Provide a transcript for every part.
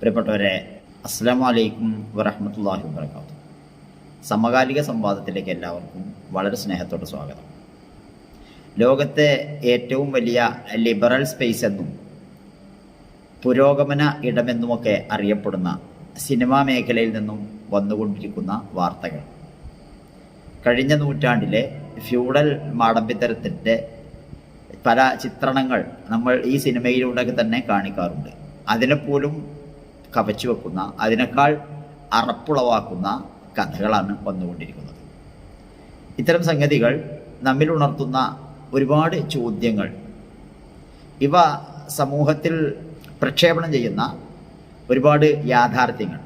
പ്രിയപ്പെട്ടവരെ അസ്സാം വലൈക്കും വറഹമത്തല്ലാഹി വാത്തു സമകാലിക സംവാദത്തിലേക്ക് എല്ലാവർക്കും വളരെ സ്നേഹത്തോടെ സ്വാഗതം. ലോകത്തെ ഏറ്റവും വലിയ ലിബറൽ സ്പേസ് എന്നും പുരോഗമന ഇടമെന്നുമൊക്കെ അറിയപ്പെടുന്ന സിനിമാ മേഖലയിൽ നിന്നും വന്നുകൊണ്ടിരിക്കുന്ന വാർത്തകൾ. കഴിഞ്ഞ നൂറ്റാണ്ടിലെ ഫ്യൂഡൽ മാടമ്പിത്തരത്തിന്റെ പല ചിത്രണങ്ങൾ നമ്മൾ ഈ സിനിമയിലൂടെ തന്നെ കാണിക്കാറുണ്ട്. അതിനെപ്പോലും കവച്ചു വെക്കുന്ന അതിനേക്കാൾ അറപ്പുളവാക്കുന്ന കഥകളാണ് വന്നുകൊണ്ടിരിക്കുന്നത്. ഇത്തരം സംഗതികൾ നമ്മിൽ ഉണർത്തുന്ന ഒരുപാട് ചോദ്യങ്ങൾ. ഇവ സമൂഹത്തിൽ പ്രക്ഷേപണം ചെയ്യുന്ന ഒരുപാട് യാഥാർത്ഥ്യങ്ങൾ.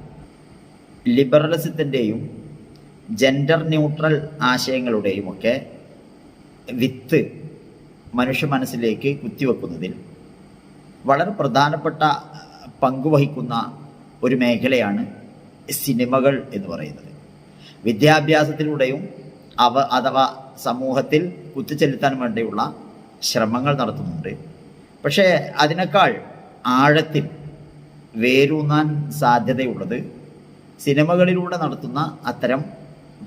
ലിബറലിസത്തിന്റെയും ജെൻഡർ ന്യൂട്രൽ ആശയങ്ങളുടെയും ഒക്കെ വിത്ത് മനുഷ്യ മനസ്സിലേക്ക് കുത്തിവെക്കുന്നതിൽ വളരെ പ്രധാനപ്പെട്ട പങ്കുവഹിക്കുന്ന ഒരു മേഖലയാണ് സിനിമകൾ എന്ന് പറയുന്നത്. വിദ്യാഭ്യാസത്തിലൂടെയും അവ അഥവാ സമൂഹത്തിൽ കുത്തിച്ചെലുത്താൻ വേണ്ടിയുള്ള ശ്രമങ്ങൾ നടത്തുന്നുണ്ട്. പക്ഷേ അതിനേക്കാൾ ആഴത്തിൽ വേരൂന്നാൻ സാധ്യതയുള്ളത് സിനിമകളിലൂടെ നടത്തുന്ന അത്തരം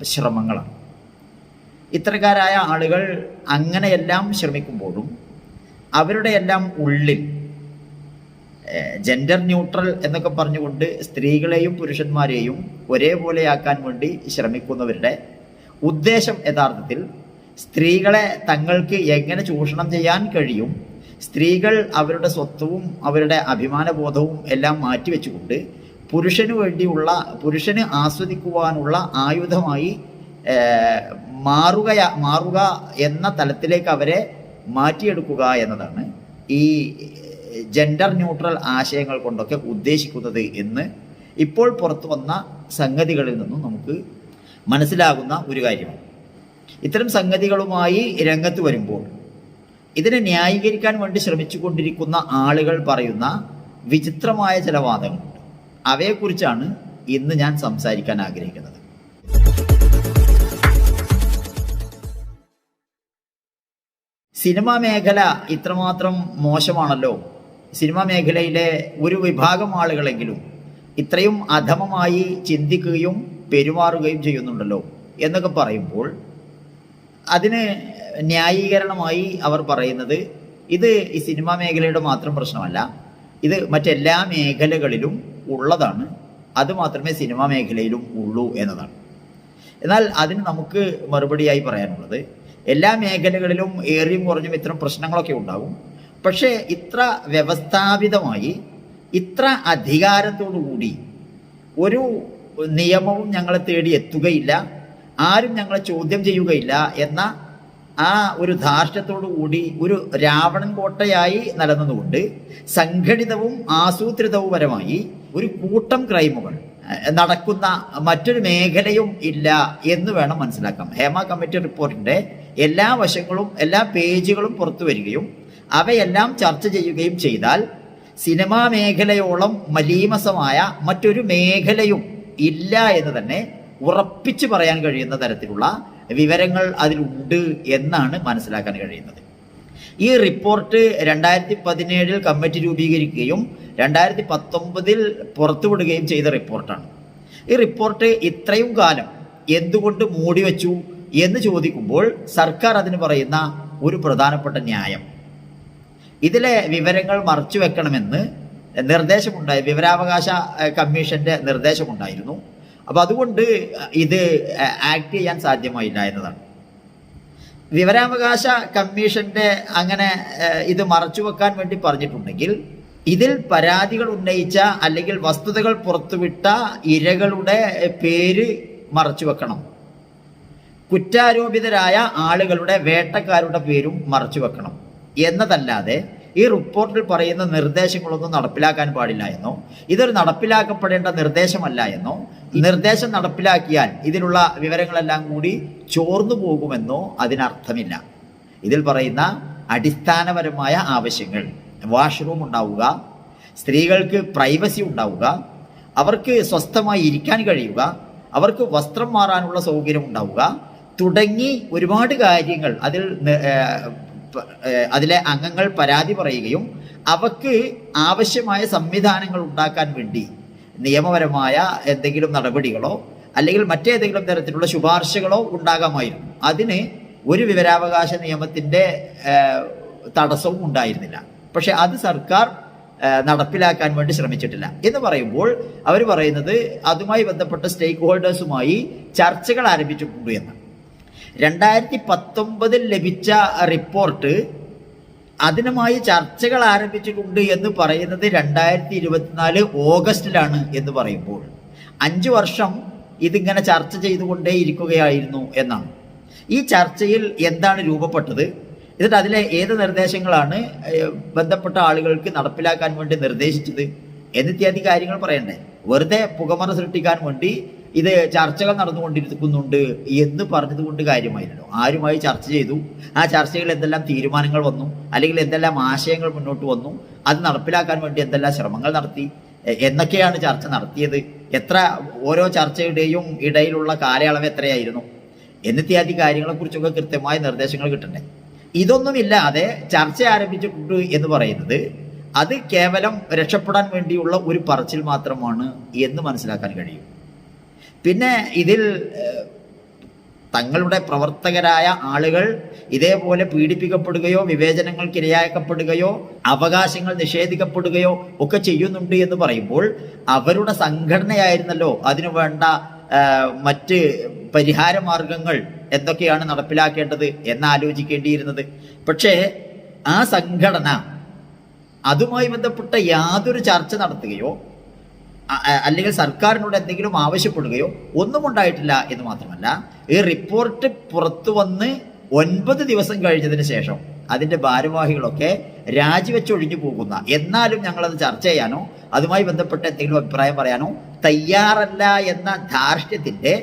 ശ്രമങ്ങളാണ്. ഇത്തരക്കാരായ ആളുകൾ അങ്ങനെയെല്ലാം ശ്രമിക്കുമ്പോഴും അവരുടെ എല്ലാം ഉള്ളിൽ ജെൻഡർ ന്യൂട്രൽ എന്നൊക്കെ പറഞ്ഞുകൊണ്ട് സ്ത്രീകളെയും പുരുഷന്മാരെയും ഒരേപോലെയാക്കാൻ വേണ്ടി ശ്രമിക്കുന്നവരുടെ ഉദ്ദേശം യഥാർത്ഥത്തിൽ സ്ത്രീകളെ തങ്ങൾക്ക് എങ്ങനെ ചൂഷണം ചെയ്യാൻ കഴിയും സ്ത്രീകൾ അവരുടെ സ്വത്വവും അവരുടെ അഭിമാനബോധവും എല്ലാം മാറ്റിവെച്ചുകൊണ്ട് പുരുഷന് വേണ്ടിയുള്ള പുരുഷന് ആസ്വദിക്കുവാനുള്ള ആയുധമായി മാറുക മാറുക എന്ന തലത്തിലേക്ക് അവരെ മാറ്റിയെടുക്കുക എന്നതാണ് ഈ ജെൻഡർ ന്യൂട്രൽ ആശയങ്ങൾ കൊണ്ടൊക്കെ ഉദ്ദേശിക്കുന്നത് എന്ന് ഇപ്പോൾ പുറത്തു വന്ന സംഗതികളിൽ നിന്നും നമുക്ക് മനസ്സിലാകുന്ന ഒരു കാര്യമാണ്. ഇത്തരം സംഗതികളുമായി രംഗത്ത് വരുമ്പോൾ ഇതിനെ ന്യായീകരിക്കാൻ വേണ്ടി ശ്രമിച്ചുകൊണ്ടിരിക്കുന്ന ആളുകൾ പറയുന്ന വിചിത്രമായ ചില വാദങ്ങളുണ്ട്. അവയെക്കുറിച്ചാണ് ഇന്ന് ഞാൻ സംസാരിക്കാൻ ആഗ്രഹിക്കുന്നത്. സിനിമാ മേഖല ഇത്രമാത്രം മോശമാണല്ലോ? സിനിമാ മേഖലയിലെ ഒരു വിഭാഗം ആളുകളെങ്കിലും ഇത്രയും അധമമായി ചിന്തിക്കുകയും പെരുമാറുകയും ചെയ്യുന്നുണ്ടല്ലോ എന്നൊക്കെ പറയുമ്പോൾ അതിന് ന്യായീകരണമായി അവർ പറയുന്നത് ഇത് ഈ സിനിമാ മേഖലയുടെ മാത്രം പ്രശ്നമല്ല ഇത് മറ്റെല്ലാ മേഖലകളിലും ഉള്ളതാണ്. അത് മാത്രമേ സിനിമാ മേഖലയിലും ഉള്ളൂ എന്നതാണ്. എന്നാൽ അതിന് നമുക്ക് മറുപടിയായി പറയാനുള്ളത് എല്ലാ മേഖലകളിലും ഏറിയും കുറഞ്ഞും ഇത്തരം പ്രശ്നങ്ങളൊക്കെ ഉണ്ടാകും പക്ഷേ ഇത്ര വ്യവസ്ഥാപിതമായി ഇത്ര കൂടി ഒരു നിയമവും ഞങ്ങളെ തേടി എത്തുകയില്ല ആരും ഞങ്ങളെ ചോദ്യം ചെയ്യുകയില്ല എന്ന ആ ഒരു ധാർഷ്ട്യത്തോടു കൂടി ഒരു രാവണൻ കോട്ടയായി നടന്നതുകൊണ്ട് സംഘടിതവും ആസൂത്രിതവുപരമായി ഒരു കൂട്ടം ക്രൈമുകൾ നടക്കുന്ന മറ്റൊരു മേഖലയും ഇല്ല എന്ന് വേണം മനസ്സിലാക്കാം ഹേമ കമ്മിറ്റി റിപ്പോർട്ടിന്റെ എല്ലാ വശങ്ങളും എല്ലാ പേജുകളും പുറത്തു വരികയും അവയെല്ലാം ചർച്ച ചെയ്യുകയും ചെയ്താൽ സിനിമാ മേഖലയോളം മലീമസമായ മറ്റൊരു മേഖലയും ഇല്ല എന്ന് തന്നെ ഉറപ്പിച്ചു പറയാൻ കഴിയുന്ന തരത്തിലുള്ള വിവരങ്ങൾ അതിലുണ്ട് എന്നാണ് മനസ്സിലാക്കാൻ കഴിയുന്നത്. ഈ റിപ്പോർട്ട് രണ്ടായിരത്തി പതിനേഴിൽ കമ്മിറ്റി രൂപീകരിക്കുകയും രണ്ടായിരത്തി പത്തൊമ്പതിൽ പുറത്തുവിടുകയും ചെയ്ത റിപ്പോർട്ടാണ്. ഈ റിപ്പോർട്ട് ഇത്രയും കാലം എന്തുകൊണ്ട് മൂടിവെച്ചു എന്ന് ചോദിക്കുമ്പോൾ സർക്കാർ അതിന് പറയുന്ന ഒരു പ്രധാനപ്പെട്ട ന്യായം. ഇതിലെ വിവരങ്ങൾ മറച്ചു വെക്കണമെന്ന് നിർദ്ദേശമുണ്ടായി വിവരാവകാശ കമ്മീഷന്റെ നിർദ്ദേശമുണ്ടായിരുന്നു. അപ്പോൾ അതുകൊണ്ട് ഇത് ആക്ട് ചെയ്യാൻ സാധ്യമായില്ല എന്നതാണ്. വിവരാവകാശ കമ്മീഷന്റെ അങ്ങനെ ഇത് മറച്ചു വെക്കാൻ വേണ്ടി പറഞ്ഞിട്ടുണ്ടെങ്കിൽ ഇതിൽ പരാതികൾ ഉന്നയിച്ച അല്ലെങ്കിൽ വസ്തുതകൾ പുറത്തുവിട്ട ഇരകളുടെ പേര് മറച്ചു വെക്കണം. കുറ്റാരോപിതരായ ആളുകളുടെ വേട്ടക്കാരുടെ പേരും മറച്ചു വെക്കണം. എന്നതല്ലാതെ ഈ റിപ്പോർട്ടിൽ പറയുന്ന നിർദ്ദേശങ്ങളൊന്നും നടപ്പിലാക്കാൻ പാടില്ല എന്നോ ഇതൊരു നടപ്പിലാക്കപ്പെടേണ്ട നിർദ്ദേശമല്ല എന്നോ നിർദ്ദേശം നടപ്പിലാക്കിയാൽ ഇതിലുള്ള വിവരങ്ങളെല്ലാം കൂടി ചോർന്നു പോകുമെന്നോ അതിനർത്ഥമില്ല. ഇതിൽ പറയുന്ന അടിസ്ഥാനപരമായ ആവശ്യങ്ങൾ വാഷ്റൂം ഉണ്ടാവുക സ്ത്രീകൾക്ക് പ്രൈവസി ഉണ്ടാവുക അവർക്ക് സ്വസ്ഥമായി ഇരിക്കാൻ കഴിയുക അവർക്ക് വസ്ത്രം മാറാനുള്ള സൗകര്യം ഉണ്ടാവുക തുടങ്ങി ഒരുപാട് കാര്യങ്ങൾ അതിൽ അതിലെ അംഗങ്ങൾ പരാതി പറയുകയും അവക്ക് ആവശ്യമായ സംവിധാനങ്ങൾ ഉണ്ടാക്കാൻ വേണ്ടി നിയമപരമായ എന്തെങ്കിലും നടപടികളോ അല്ലെങ്കിൽ മറ്റേതെങ്കിലും തരത്തിലുള്ള ശുപാർശകളോ ഉണ്ടാകാമായിരുന്നു. അതിന് ഒരു വിവരാവകാശ നിയമത്തിന്റെ തടസ്സവും ഉണ്ടായിരുന്നില്ല. പക്ഷെ അത് സർക്കാർ നടപ്പിലാക്കാൻ വേണ്ടി ശ്രമിച്ചിട്ടില്ല. എന്ന് പറയുമ്പോൾ അവർ പറയുന്നത് അതുമായി ബന്ധപ്പെട്ട സ്റ്റേക്ക് ഹോൾഡേഴ്സുമായി ചർച്ചകൾ ആരംഭിച്ചിട്ടുണ്ട് എന്ന്. രണ്ടായിരത്തി പത്തൊമ്പതിൽ ലഭിച്ച റിപ്പോർട്ട് അതിനുമായി ചർച്ചകൾ ആരംഭിച്ചിട്ടുണ്ട് എന്ന് പറയുന്നത് രണ്ടായിരത്തി ഇരുപത്തിനാല് ഓഗസ്റ്റിലാണ് എന്ന് പറയുമ്പോൾ. അഞ്ച് വർഷം ഇതിങ്ങനെ ചർച്ച ചെയ്തുകൊണ്ടേ ഇരിക്കുകയായിരുന്നു എന്നാണ്. ഈ ചർച്ചയിൽ എന്താണ് രൂപപ്പെട്ടത്? എന്നിട്ട് അതിലെ ഏത് നിർദ്ദേശങ്ങളാണ് ബന്ധപ്പെട്ട ആളുകൾക്ക് നടപ്പിലാക്കാൻ വേണ്ടി നിർദ്ദേശിച്ചത്? എന്നിത്യാദി കാര്യങ്ങൾ പറയണ്ടേ? വെറുതെ പുകമറ സൃഷ്ടിക്കാൻ വേണ്ടി ഇത് ചർച്ചകൾ നടന്നുകൊണ്ടിരിക്കുന്നുണ്ട് എന്ന് പറഞ്ഞത് കൊണ്ട് കാര്യമായില്ലല്ലോ. ആരുമായി ചർച്ച ചെയ്തു. ആ ചർച്ചയിൽ എന്തെല്ലാം തീരുമാനങ്ങൾ വന്നു അല്ലെങ്കിൽ എന്തെല്ലാം ആശയങ്ങൾ മുന്നോട്ട് വന്നു അത് നടപ്പിലാക്കാൻ വേണ്ടി എന്തെല്ലാം ശ്രമങ്ങൾ നടത്തി എന്നൊക്കെയാണ് ചർച്ച നടത്തിയത്. എത്ര ഓരോ ചർച്ചയുടെയും ഇടയിലുള്ള കാലയളവ് എത്രയായിരുന്നു എന്നിത്യാദി കാര്യങ്ങളെക്കുറിച്ചൊക്കെ കൃത്യമായ നിർദ്ദേശങ്ങൾ കിട്ടണ്ടേ? ഇതൊന്നുമില്ലാതെ ചർച്ച ആരംഭിച്ചിട്ടുണ്ട് എന്ന് പറയുന്നത് അത് കേവലം രക്ഷപ്പെടാൻ വേണ്ടിയുള്ള ഒരു പറച്ചിൽ മാത്രമാണ് എന്ന് മനസ്സിലാക്കാൻ കഴിയും. പിന്നെ ഇതിൽ തങ്ങളുടെ പ്രവർത്തകരായ ആളുകൾ ഇതേപോലെ പീഡിപ്പിക്കപ്പെടുകയോ വിവേചനങ്ങൾക്ക് ഇരയാക്കപ്പെടുകയോ അവകാശങ്ങൾ നിഷേധിക്കപ്പെടുകയോ ഒക്കെ ചെയ്യുന്നുണ്ട് എന്ന് പറയുമ്പോൾ അവരുടെ സംഘടനയായിരുന്നല്ലോ അതിനു വേണ്ട മറ്റ് പരിഹാര മാർഗങ്ങൾ എന്തൊക്കെയാണ് നടപ്പിലാക്കേണ്ടത് എന്ന് ആലോചിക്കേണ്ടിയിരുന്നത് പക്ഷേ ആ സംഘടന അതുമായി ബന്ധപ്പെട്ട യാതൊരു ചർച്ച നടത്തുകയോ അല്ലെങ്കിൽ സർക്കാരിനോട് എന്തെങ്കിലും ആവശ്യപ്പെടുകയോ ഒന്നും ഉണ്ടായിട്ടില്ല എന്ന് മാത്രമല്ല ഈ റിപ്പോർട്ട് പുറത്തു വന്ന് ഒൻപത് ദിവസം കഴിഞ്ഞതിന് ശേഷം അതിന്റെ ഭാരവാഹികളൊക്കെ രാജിവെച്ചൊഴിഞ്ഞു പോകുന്ന എന്നാലും ഞങ്ങളത് ചർച്ച ചെയ്യാനോ അതുമായി ബന്ധപ്പെട്ട എന്തെങ്കിലും അഭിപ്രായം പറയാനോ തയ്യാറല്ല എന്ന ധാർഷ്ട്യത്തിന്റെ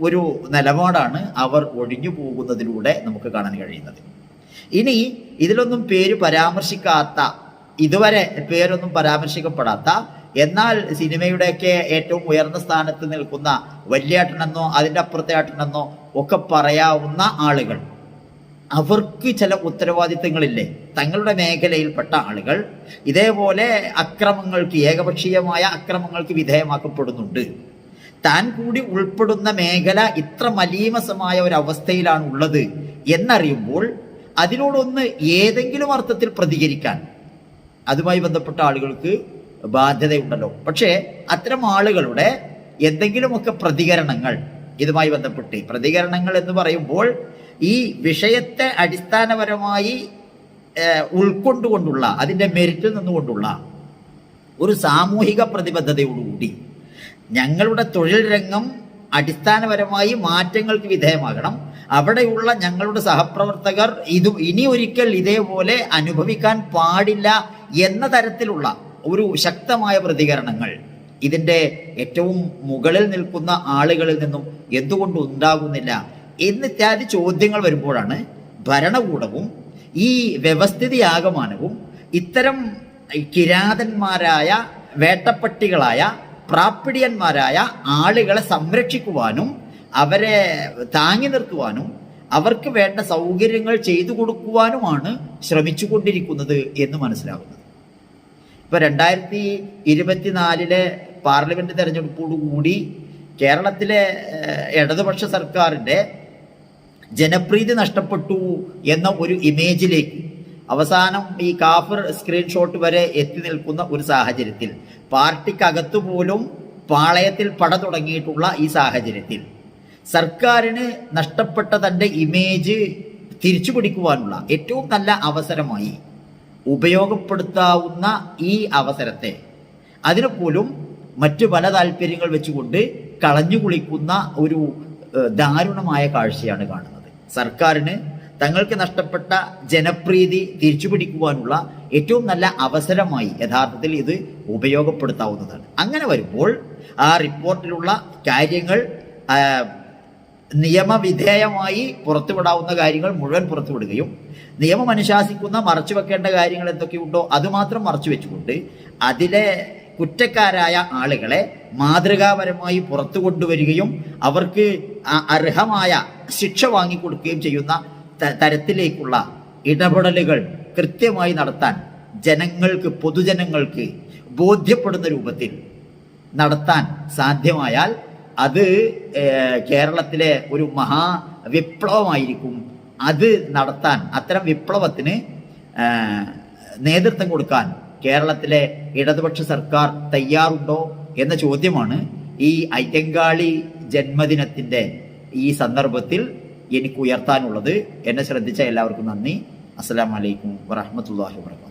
ഒരു നിലപാടാണ് അവർ ഒഴിഞ്ഞു പോകുന്നതിലൂടെ നമുക്ക് കാണാൻ കഴിയുന്നത്. ഇനി ഇതിലൊന്നും പേര് പരാമർശിക്കാത്ത ഇതുവരെ പേരൊന്നും പരാമർശിക്കപ്പെടാത്ത എന്നാൽ സിനിമയുടെയൊക്കെ ഏറ്റവും ഉയർന്ന സ്ഥാനത്ത് നിൽക്കുന്ന വല്യേട്ടനെന്നോ അതിന്റെ അപ്പുറത്തെ ഏട്ടനെന്നോ ഒക്കെ പറയാവുന്ന ആളുകൾ അവർക്ക് ചില ഉത്തരവാദിത്തങ്ങളില്ലേ? തങ്ങളുടെ മേഖലയിൽപ്പെട്ട ആളുകൾ. ഇതേപോലെ അക്രമങ്ങൾക്ക് ഏകപക്ഷീയമായ അക്രമങ്ങൾക്ക് വിധേയമാക്കപ്പെടുന്നുണ്ട്. താൻ കൂടി ഉൾപ്പെടുന്ന മേഖല ഇത്ര മലീമസമായ ഒരു അവസ്ഥയിലാണ് ഉള്ളത് എന്നറിയുമ്പോൾ അതിനോടൊന്ന് ഏതെങ്കിലും അർത്ഥത്തിൽ പ്രതികരിക്കാൻ അതുമായി ബന്ധപ്പെട്ട ആളുകൾക്ക് ബാധ്യതയുണ്ടല്ലോ. പക്ഷേ അത്തരം ആളുകളുടെ എന്തെങ്കിലുമൊക്കെ പ്രതികരണങ്ങൾ ഇതുമായി ബന്ധപ്പെട്ട് പ്രതികരണങ്ങൾ എന്ന് പറയുമ്പോൾ ഈ വിഷയത്തെ അടിസ്ഥാനപരമായി ഉൾക്കൊണ്ടുകൊണ്ടുള്ള അതിന്റെ മെരിറ്റിൽ നിന്നുകൊണ്ടുള്ള ഒരു സാമൂഹിക പ്രതിബദ്ധതയോടുകൂടി ഞങ്ങളുടെ തൊഴിൽ രംഗം അടിസ്ഥാനപരമായി മാറ്റങ്ങൾക്ക് വിധേയമാകണം. അവിടെയുള്ള ഞങ്ങളുടെ സഹപ്രവർത്തകർ ഇത് ഇനി ഒരിക്കൽ ഇതേപോലെ അനുഭവിക്കാൻ പാടില്ല എന്ന തരത്തിലുള്ള ഒരു ശക്തമായ പ്രതികരണങ്ങൾ. ഇതിന്റെ ഏറ്റവും മുകളിൽ നിൽക്കുന്ന ആളുകളിൽ നിന്നും എന്തുകൊണ്ട് ഉണ്ടാകുന്നില്ല എന്നിത്യാദി ചോദ്യങ്ങൾ വരുമ്പോഴാണ് ഭരണകൂടവും ഈ വ്യവസ്ഥിതി വ്യവസ്ഥിതിയാകമാനവും ഇത്തരം കിരാതന്മാരായ വേട്ടപ്പട്ടികളായ പ്രാപ്പിടിയന്മാരായ ആളുകളെ സംരക്ഷിക്കുവാനും അവരെ താങ്ങി നിർത്തുവാനും അവർക്ക് വേണ്ട സൗകര്യങ്ങൾ ചെയ്തു കൊടുക്കുവാനുമാണ് ശ്രമിച്ചുകൊണ്ടിരിക്കുന്നത് എന്ന് മനസ്സിലാകുന്നത്. ഇപ്പൊ രണ്ടായിരത്തി ഇരുപത്തിനാലിലെ പാർലമെന്റ് തെരഞ്ഞെടുപ്പോടുകൂടി കേരളത്തിലെ ഇടതുപക്ഷ സർക്കാരിന്റെ ജനപ്രീതി നഷ്ടപ്പെട്ടു എന്ന ഒരു ഇമേജിലേക്ക് അവസാനം ഈ കാഫർ സ്ക്രീൻഷോട്ട് വരെ എത്തി നിൽക്കുന്ന ഒരു സാഹചര്യത്തിൽ പാർട്ടിക്കകത്തു പോലും പാളയത്തിൽ പട തുടങ്ങിയിട്ടുള്ള ഈ സാഹചര്യത്തിൽ സർക്കാരിന് നഷ്ടപ്പെട്ട തന്റെ ഇമേജ് തിരിച്ചു പിടിക്കുവാനുള്ള ഏറ്റവും നല്ല അവസരമായി ഉപയോഗപ്പെടുത്താവുന്ന ഈ അവസരത്തെ. അതിനെപ്പോലും മറ്റു പല താല്പര്യങ്ങൾ വെച്ചുകൊണ്ട് കളഞ്ഞു കുളിക്കുന്ന ഒരു ദാരുണമായ കാഴ്ചയാണ് കാണുന്നത്. സർക്കാരിന് തങ്ങൾക്ക് നഷ്ടപ്പെട്ട ജനപ്രീതി തിരിച്ചു പിടിക്കുവാനുള്ള ഏറ്റവും നല്ല അവസരമായി യഥാർത്ഥത്തിൽ ഇത് ഉപയോഗപ്പെടുത്താവുന്നതാണ്. അങ്ങനെ വരുമ്പോൾ ആ റിപ്പോർട്ടിലുള്ള കാര്യങ്ങൾ നിയമവിധേയമായി പുറത്തുവിടാവുന്ന കാര്യങ്ങൾ മുഴുവൻ പുറത്തുവിടുകയും നിയമം അനുശാസിക്കുന്ന മറച്ചു വെക്കേണ്ട കാര്യങ്ങൾ എന്തൊക്കെയുണ്ടോ അതുമാത്രം മറച്ചു വെച്ചുകൊണ്ട് അതിലെ കുറ്റക്കാരായ ആളുകളെ മാതൃകാപരമായി പുറത്തു കൊണ്ടുവരികയും അവർക്ക് അർഹമായ ശിക്ഷ വാങ്ങിക്കൊടുക്കുകയും ചെയ്യുന്ന തരത്തിലേക്കുള്ള ഇടപെടലുകൾ കൃത്യമായി നടത്താൻ ജനങ്ങൾക്ക് പൊതുജനങ്ങൾക്ക് ബോധ്യപ്പെടുന്ന രൂപത്തിൽ നടത്താൻ സാധ്യമായാൽ അത് കേരളത്തിലെ ഒരു മഹാ വിപ്ലവമായിരിക്കും അത് നടത്താൻ അത്തരം വിപ്ലവത്തിന് നേതൃത്വം കൊടുക്കാൻ കേരളത്തിലെ ഇടതുപക്ഷ സർക്കാർ തയ്യാറുണ്ടോ എന്ന ചോദ്യമാണ് ഈ അയ്യങ്കാളി ജന്മദിനത്തിന്റെ ഈ സന്ദർഭത്തിൽ എനിക്ക് ഉയർത്താനുള്ളത് എന്നെ ശ്രദ്ധിച്ച എല്ലാവർക്കും നന്ദി. അസ്സലാമു വലൈക്കും വറഹ്മത്തുള്ളാഹി വാബർകാത്തുഹു